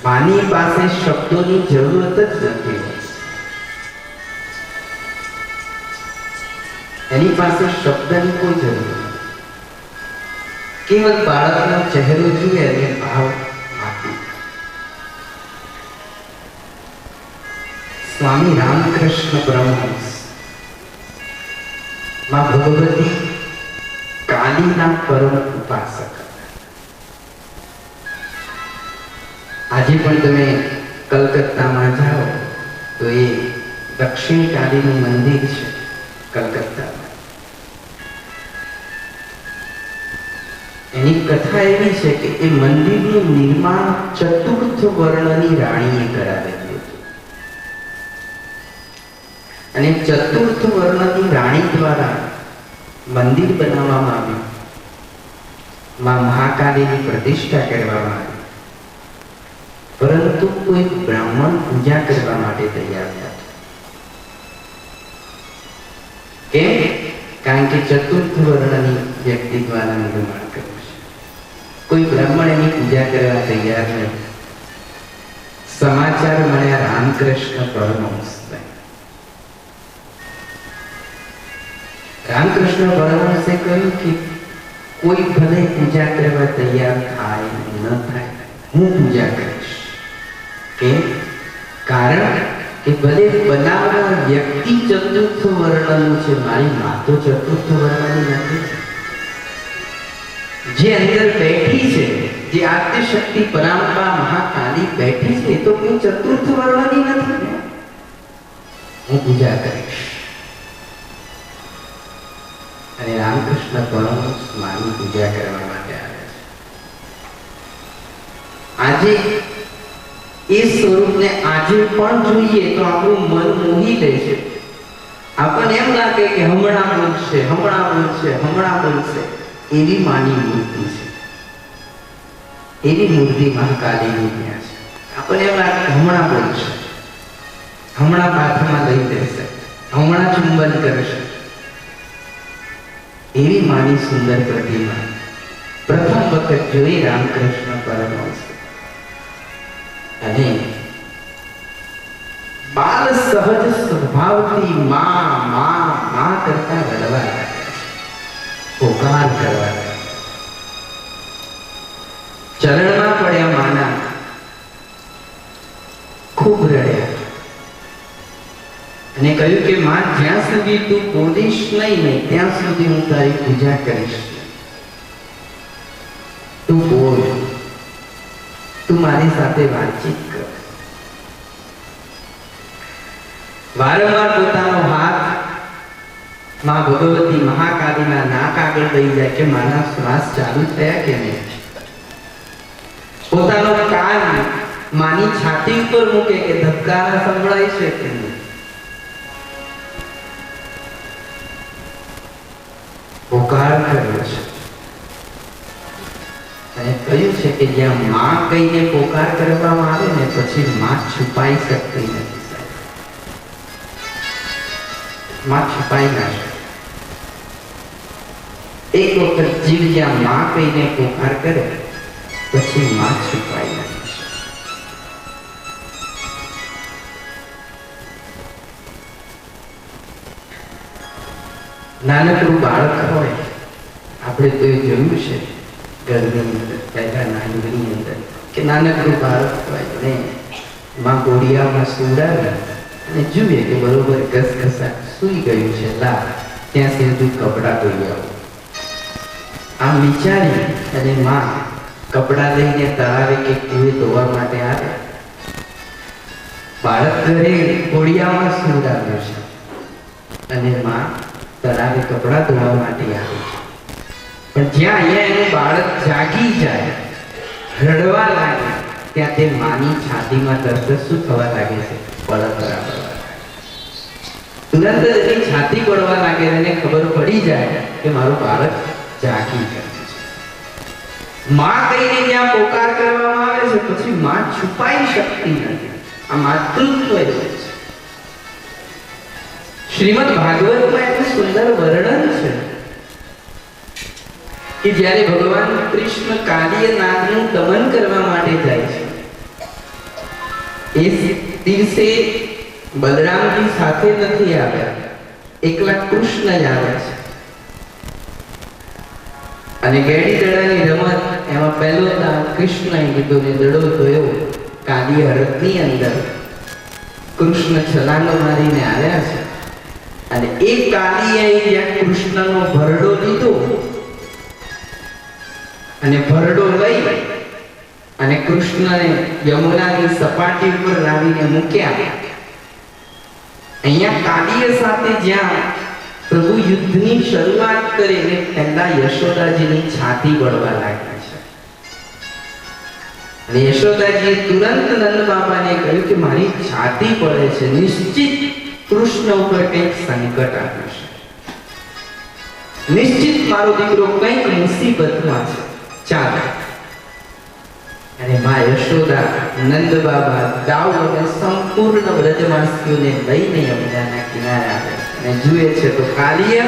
માની પાસે શબ્દોની જરૂરત જ નથી. એની પાસે શબ્દની કોઈ જરૂર કેવલ બાળકનો ચહેરો જોઈએ અને ભાવ આપી સ્વામી રામકૃષ્ણ પરમહંસમાં ભગવતી કાલીના પરમ ઉપાસક. આજે પણ તમે કલકત્તામાં જાઓ, તો એ દક્ષિણ કાલીનું મંદિર છે કલકત્તામાં. એની કથા એવી છે કે એ મંદિરનું નિર્માણ ચતુર્થ વર્ણની રાણીએ કરાવેલું અને ચતુર્થ વર્ણની રાણી દ્વારા મંદિર બનાવવામાં આવ્યું. માં મહાકાલીની પ્રતિષ્ઠા કરવામાં આવી. પરંતુ કોઈ બ્રાહ્મણ પૂજા કરવા માટે તૈયાર થયા. કેમ? કારણ કે ચતુર્થ વર્ણની વ્યક્તિ દ્વારા નિર્માણ કર્યું છે. કોઈ બ્રાહ્મણ એની પૂજા કરવા તૈયાર નથી. સમાચાર મળ્યા રામકૃષ્ણ પરમહંસ રામકૃષ્ણ પરમહંસે કહ્યું કે કોઈ ભલે પૂજા કરવા તૈયાર થાય ન થાય, હું પૂજા કરીશ. કે કારણ કે ભલે બનાવનાર વ્યક્તિ ચતુર્થ વર્ણનું છે, મારી મા તો ચતુર્થ વર્ણની નથી. જે અંદર બેઠી છે, જે આદ્ય શક્તિ પરાંબા મહાકાલી બેઠી છે તો કોઈ ચતુર્થ વર્ણની નથી. હું પૂજા કરીશ. અને રામકૃષ્ણ પરમહંસ માની પૂજા કરવા માટે આવે છે. આજે એ સ્વરૂપને આજે પણ જોઈએ તો આપણું મન મોહી લે છે. આપણને એમ લાગે કે હમણાં બોલશે હમણાં બોલશે હમણાં બોલશે એવી માની મૂર્તિ છે. એવી મૂર્તિ મહાકાલીની ત્યાં છે. આપણને એમ લાગે કે હમણાં બોલશે હમણાં પાથમાં લઈ દેશે હમણાં ચુંબન કરશે. એવી માની સુંદર પ્રતિમા. પ્રથમ વખત જોઈ રામકૃષ્ણ પરમહંસ. અને બાલ સહજ સ્વભાવથી માં માં માં કરતા રડવા લાગ્યા પોકાર કરવા લાગ્યા ચરણમાં પડ્યા માના ખૂબ રડ્યા અને કહ્યું કે માં જ્યાં સુધી તું બોલીશ નહીં ને ત્યાં સુધી હું તારી પૂજા કરીશ તું બોલ તું મારી સાથે વાતચીત કર. વારંવાર પોતાનો હાથમાં ભગવતી મહાકાલીના નાક આગળ દઈ જાય કે મારા શ્વાસ ચાલુ થયા કે નહીં? પોતાનો કાન માની છાતી ઉપર મૂકે કે ધબકારા સંભળાય છે કે નહીં? પોકાર કર્યો છે. અને કહ્યું છે કે જ્યાં માં કહીને પોકાર કરવામાં આવે ને પછી માં છુપાઈ શકતી નથી માં છુપાઈ ના એક વખત જીવ જ્યાં માં કહીને પોકાર કરે, પછી માં છુપાઈ ના નાનકડું બાળક હોય, આપણે તો એ જોયું છે. ઘરની અંદર પહેલા નાનગીની માં ગોળિયામાં સુવડાવે અને જુએ કે બરોબર ઘસઘસા સૂઈ ગયું છે લા ત્યાં સીધું કપડાં ધોઈ આવો આમ વિચારી અને માં કપડાં લઈને તળાવે કે કુએ ધોવા માટે આવે બાળક ઘરે ઘોડિયામાં સુવડાવ્યું છે અને માં તળાવે કપડાં ધોવા માટે આવે પણ જ્યાં અહીંયા એનું બાળક જાગી જાય, રડવા લાગે, ત્યાં તે માની છાતીમાં દર્દ શું થવા લાગે છે? બળદ તુરંત એની છાતી પડવા લાગે એને ખબર પડી જાય કે મારું બાળક જાગી ગયું માં કહીને જ્યાં પોકાર કરવામાં આવે છે, પછી માં છુપાઈ શકતી નથી. આ માતૃત્વ છે. શ્રીમદ ભાગવતમાં એનું સુંદર વર્ણન છે. કે જ્યારે ભગવાન કૃષ્ણ કાલિય નાગનું દમન કરવા માટે જાય છે, એ દિવસે બલરામજી સાથે નથી આવ્યા. એકલા કૃષ્ણ જ આવે છે. અને ગેડી દડાની રમત, એમાં પહેલો દાવ કૃષ્ણએ કીધો દડો થયો કાલી હરતની અંદર કૃષ્ણ છલાંગો મારીને આવ્યા છે. અને એ કાલીએ જ્યાં કૃષ્ણનો ભરડો લીધો અને ભરડો લઈ અને કૃષ્ણને યમુનાની સપાટી ઉપર લાવીને મૂક્યા. અહીંયા કાલીય સાથે જ્યાં પ્રભુ યુદ્ધની શરૂઆત કરીને પહેલા યશોદાજીની છાતી વળવા લાગી યશોદાજીએ તુરંત નંદ બાબાને કહ્યું કે મારી છાતી પડે છે, નિશ્ચિત કૃષ્ણ ઉપર કંઈક સંકટ આવ્યું છે. નિશ્ચિત મારો દીકરો કંઈક મુસીબતમાં છે. ચાલો. અને મા યશોદા નંદ બાબા દાઉ અને સંપૂર્ણ વ્રજવાસીઓને લઈને યમુનાના કિનારે આવે અને જુએ છે તો કાલિય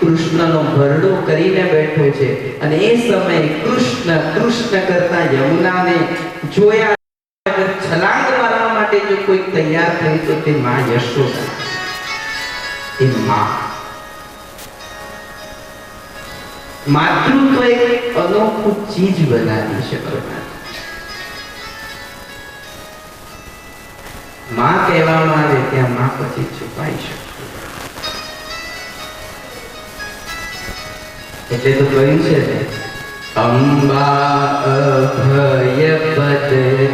કૃષ્ણનો ભરડો કરીને બેઠો છે. અને એ સમયે કૃષ્ણ કૃષ્ણ કરતા યમુનાને જોયા છલાંગ મારવા માટે જો કોઈ તૈયાર થઈ તો તે મા યશોદા. એ મા. માતૃત્વ એક અનોખું ચીજ બનાવી છે માં કહેવામાં આવે ત્યાં માં પછી છુપાઈ શકે. એટલે તો કહ્યું છે ને, અંબા અભય પદ રે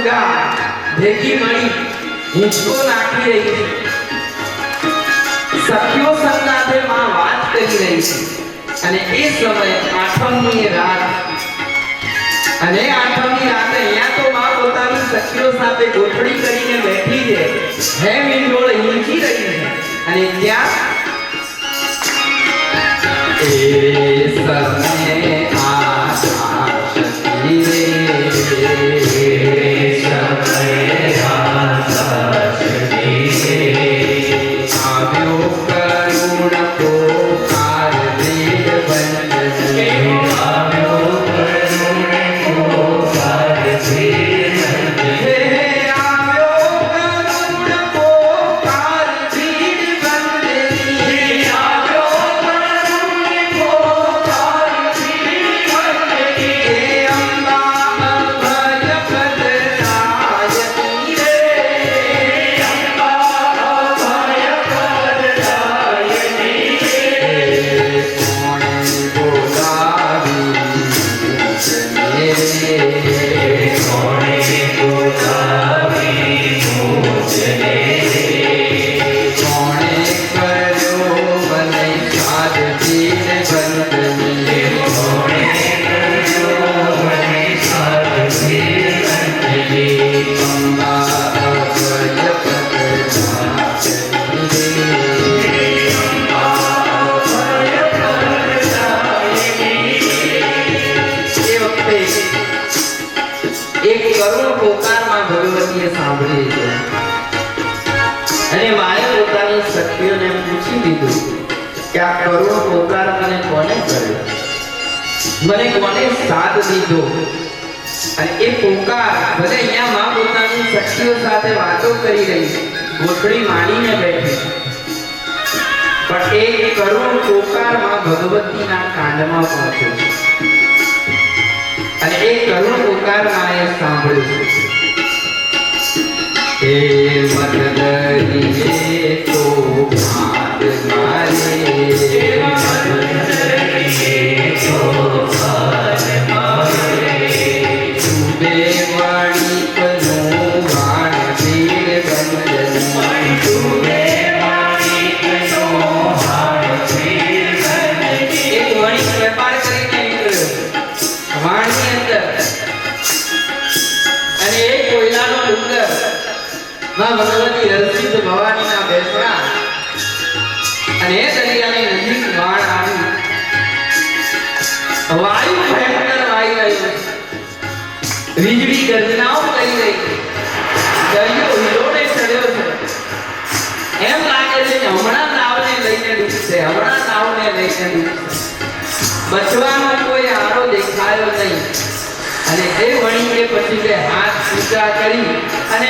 દુર્ગા ભેગી મળી હિંચકો નાખી રહી છે સખીઓ સંગાથે માં વાત કરી રહી છે અને એ સમયે આઠમની રાત અને આઠમની રાતે અહીંયા તો માં પોતાની સખીઓ સાથે ગોઠડી કરીને બેઠી છે હેમ હિંડોળ હિંચી રહી છે અને ત્યાં એ સમયે કે આ કરુણ મને કોને કર્યો? મને કોને સાથ દીધો? અને એ પોકાર ભલે અહીંયા માં પોતાની શક્તિઓ સાથે વાતો કરી રહી ગોઠડી માંડીને બેઠી પણ એ કરુણ પોકારમાં ભગવતીના કાંડમાં પહોંચ્યો અને એ કરુણ પોકાર માએ સાંભળ્યું છે. હે મદદરીએ મારે ડૂબે ડૂબશે હમણાં સાવ ને ડૂબશે બચવાનો કોઈ આરો દેખાયો નહીં. અને એ વણીકે પછી તે હાથ ઊંચા કરી અને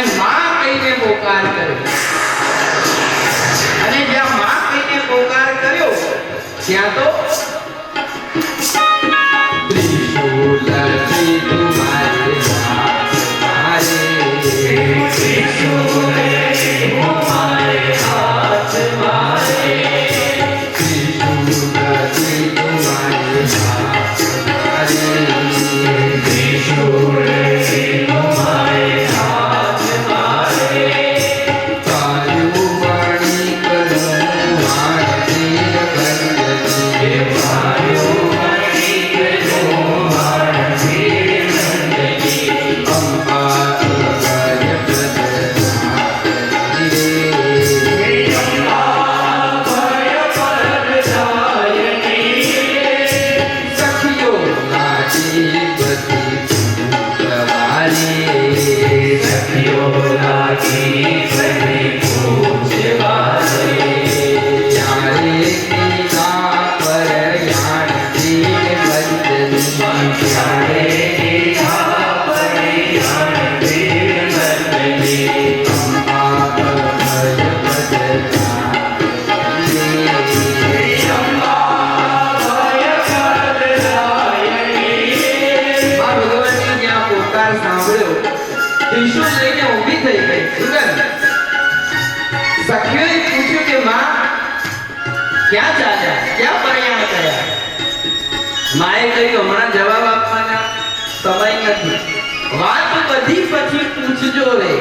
પૂછજો રે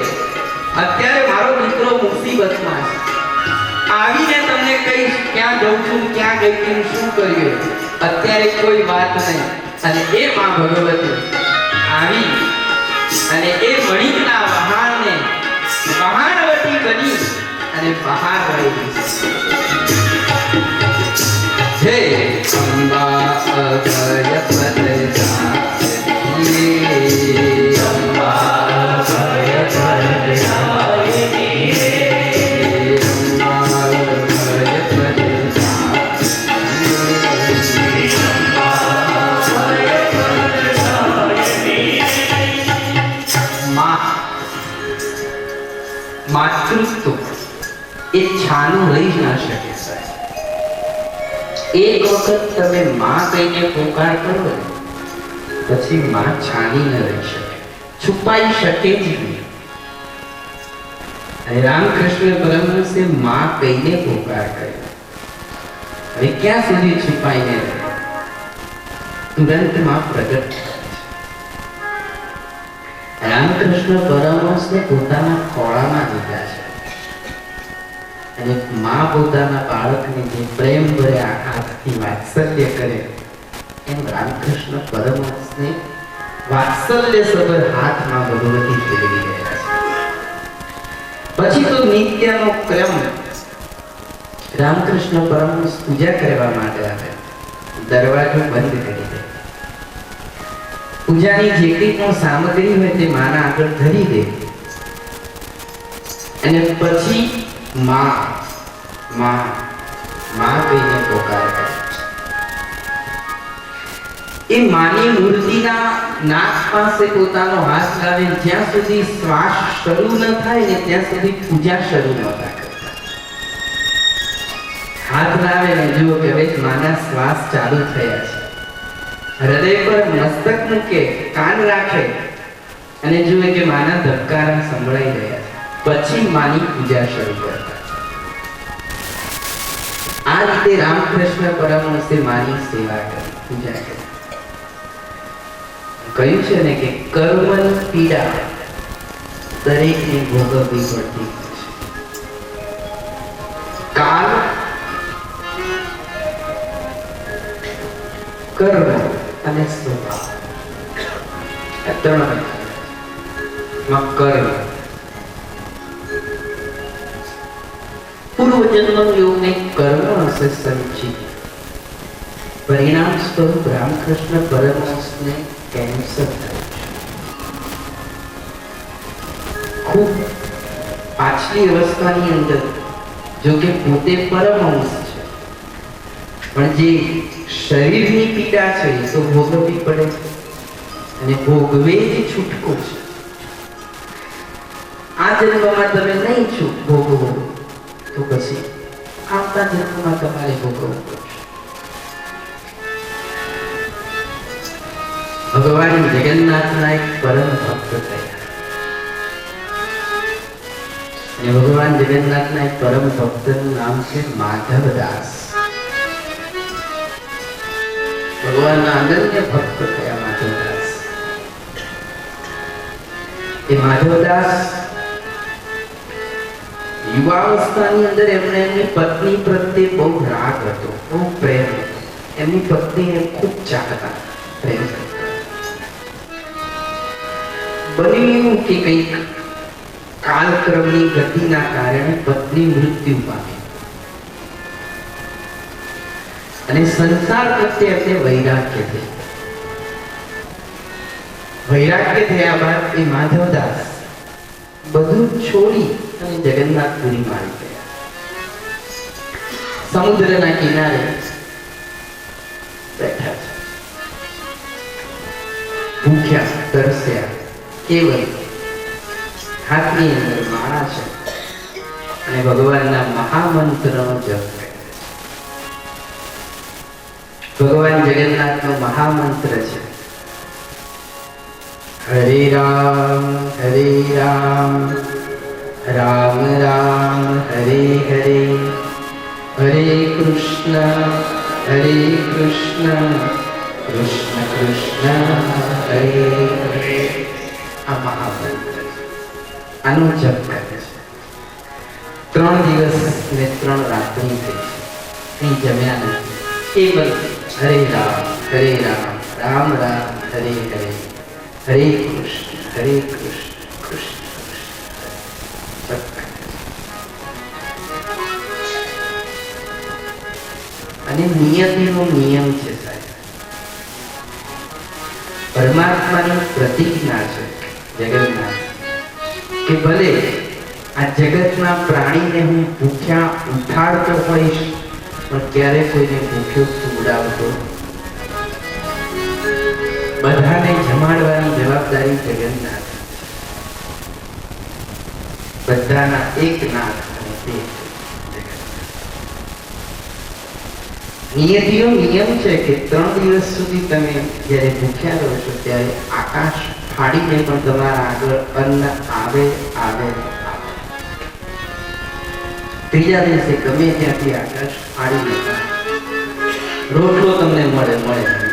અત્યારે મારો દીકરો મુસીબતમાં છે. આવીને તમને કહીશ ક્યાં જઉં છું, ક્યાં ગઈ છું, શું કર્યું અત્યારે કોઈ વાત નહીં. અને એ માં ભગવતી આવી અને એ મણિકના વહાણને વહાણવટી બની અને બહાર રહી જય અંબા અભય માતૃત્વ એ છાનું રહી જ ના શકે સાહેબ એક વખત તમે માં કહીને પોકાર કરો ને પછી માં છાની ન રહી શકે છુપાઈ શકે જ નહીં અને રામકૃષ્ણ પરમહંસે માં કહીને પોકાર કર્યો હવે ક્યાં સુધી છુપાઈને રહે તુરંતમાં પ્રગટ થાય છે રામકૃષ્ણ પરમહંસને પોતાના ખોળામાં લીધા છે અને મા પોતાના બાળકને જે પ્રેમ ભરે હાથથી વાત્સલ્ય કરે, એમ રામકૃષ્ણ પરમહંસને વાત્સલ્ય સભર હાથમાં ભગવતી ફેરવી રહ્યા છે. પછી તો નિત્યનો ક્રમ રામકૃષ્ણ પરમહંસ પૂજા કરવા માટે આવે. દરવાજો બંધ કરી દે. પૂજાની જે કંઈ પણ સામગ્રી હોય તે માના આગળ ધરી દે. અને પછી માં માં માં કહીને પોકાર કરે. એ માની મૂર્તિના નાક પાસે પોતાનો હાથ લાવે જ્યાં સુધી શ્વાસ શરૂ ન થાય ને ત્યાં સુધી પૂજા શરૂ ન થાય. હાથ લાવે ને જુઓ કે હવે માના શ્વાસ ચાલુ થયા છે. હૃદય પર મસ્તક મૂકે, કાન રાખે અને જુએ કે માના ધબકારા સંભળાઈ છે. પછી માની પૂજા શરૂ કરતા આ રીતે રામકૃષ્ણ પરમહંસે માની સેવા કરી, પૂજા કરી. કહ્યું છે ને કે કર્મન પીડા દરેકને ભોગવવી પડતી કર્મ અને સ્વભાવ. કર્મ પૂર્વજન્મ યોગને કર્મ હશે સંચિત પરિણામ સ્વરૂપ રામકૃષ્ણ પરમહંસને કેન્સર થયું ખૂબ પાછલી અવસ્થાની અંદર જો કે પોતે પરમહંસ છે પણ જે શરીરની પીડા છે એ તો ભોગવવી પડે છે અને ભોગવે જ છૂટકો છે આ જન્મમાં તમે નહીં છૂટ ભોગવો. તો ભગવાન જગન્નાથના એક એક પરમ ભક્તનું નામ છે માધવદાસ ભગવાનના અનન્ય ભક્ત થયા માધવદાસ એ માધવદાસ યુવાવસ્થાની અંદર એમણે એમની પત્ની પ્રત્યે બહુ રાગ હતો, બહુ પ્રેમ. એમની પત્નીને ખૂબ ચાહતા, પ્રેમ બન્યું એવું કે કંઈક કાલક્રમની ગતિના કારણે પત્ની મૃત્યુ પામી. અને સંસાર પ્રત્યે એમને વૈરાગ્ય થઈ વૈરાગ્ય થયા બાદ એ માધવદાસ બધું છોડી અને જગન્નાથપુરીમાં આવી ગયા સમુદ્રના કિનારે બેઠા છે ભૂખ્યા તરસ્યા કેવલ હાથની અંદર માળા છે અને ભગવાનના મહામંત્રનો જપ. ભગવાન જગન્નાથનો મહામંત્ર છે હરે રામ હરે રામ રામ રામ હરે હરે હરે કૃષ્ણ હરે કૃષ્ણ કૃષ્ણ કૃષ્ણ હરે હરે આ મહામંત્ર. આનો જપ કરે છે. ત્રણ દિવસ ને ત્રણ રાત્રિ થઈ છે. જમ્યા નથી. કેવલ હરે રામ હરે રામ રામ રામ, હરે હરે. હરે કૃષ્ણ હરે કૃષ્ણ કૃષ્ણ. નિયતિનો નિયમ છે પરમાત્માની પ્રતિજ્ઞા છે જગન્નાથ કે ભલે આ જગતના પ્રાણીને હું ભૂખ્યા ઉઠાડતો હોઈશ, પણ ક્યારે કોઈને ભૂખ્યો સુવડાવતો? બધાને જમાડવાની જવાબદારી જગન્નાથ બધાના એક નાથ અને તે જગન્નાથ. નિયતિનો નિયમ છે કે ત્રણ દિવસ સુધી તમે જ્યારે ભૂખ્યા રહો છો ત્યારે આકાશ ફાડીને પણ તમારા આગળ અન્ન આવે આવે. ત્રીજા દિવસે ગમે ત્યાંથી આકાશ ફાડી પણ રોટલો તમને મળે મળે